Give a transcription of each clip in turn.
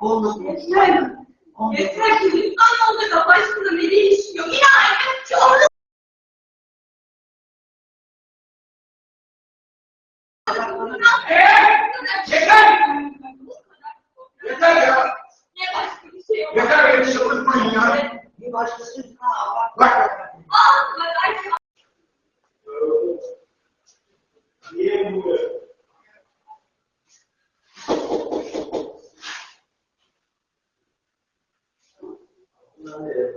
Oldu. Yeter. Oldu. Yeter ki ne olacak Allah aşkına beni ilişmiyor. Yine aynı çorlu. Yeter! Yeter ya! Ne başka bir şey yok. Yeter beni çıldırtmayın ya! Bir başkası done it.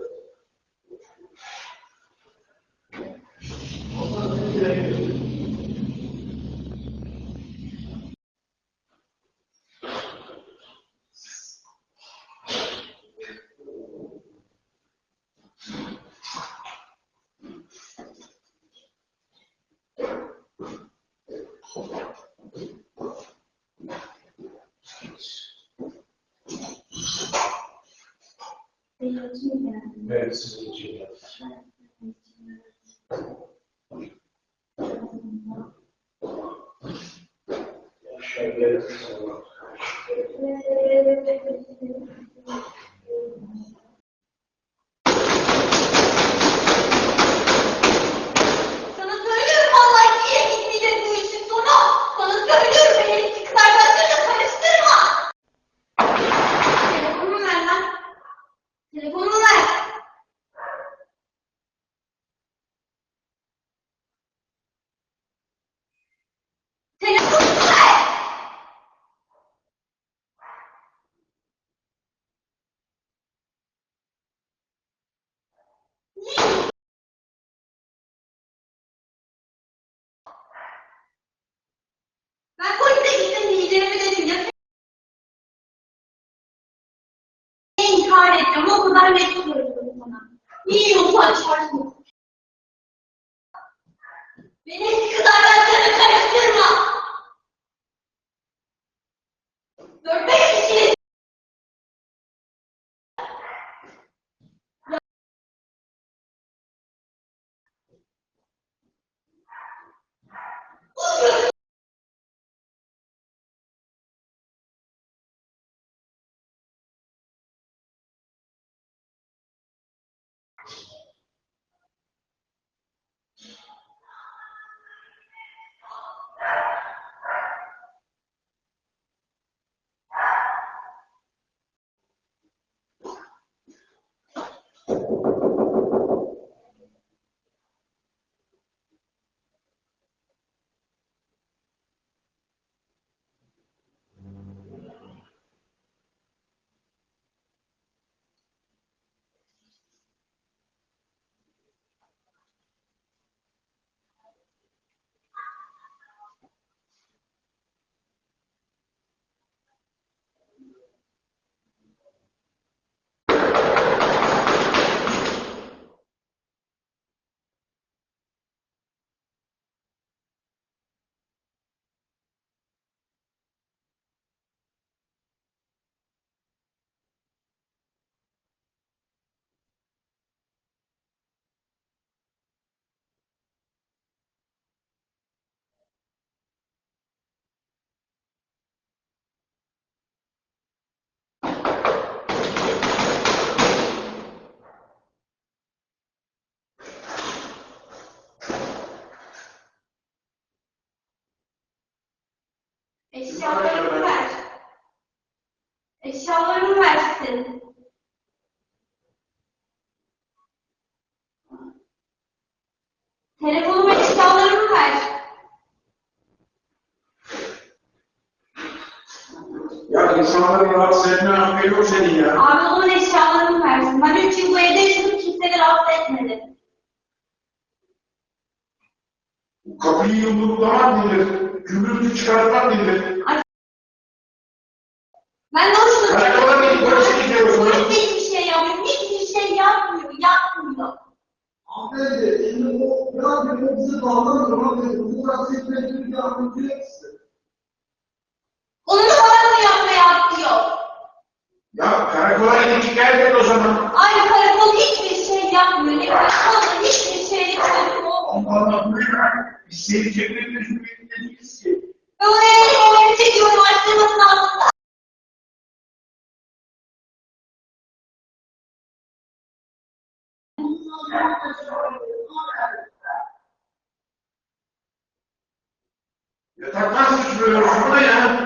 verso de Deus. Deixa 你有话题 Eşyalarımı ver. Eşyalarımı versin. Telefonumu eşyalarımı ver. Ya insanları rahatsız etme hakkı yok senin ya. Abi onun eşyalarımı versin. Ben üç yıl bu evde yaşadım kimseyi rahatsız etmedim. Kapıyı yumruklamak nedir? Gümrütü çıkartmak nedir? Ben de hoşuma Karakola gidip polise gidiyoruz. Polis de hiçbir şey yapmıyor. Hiçbir şey yapmıyor. Yapmıyor. Hanımefendi, şimdi o biraz bir o bize davranmıyor ama bu rahatsız etmediğini bir anlatıyor size. Onu da bana mı yapmaya atlıyor? Ya karakola gidip şikayet et o zaman. Aynı karakol hiçbir şey yapmıyor. Ne karakol hiçbir şey yapmıyor. Allah Allah bu ne be? Biz seni cebine düşmeyelim değiliz ki. Ve o evde o evde çekiyorum açtırmasın altında. يتقصد بالرحمة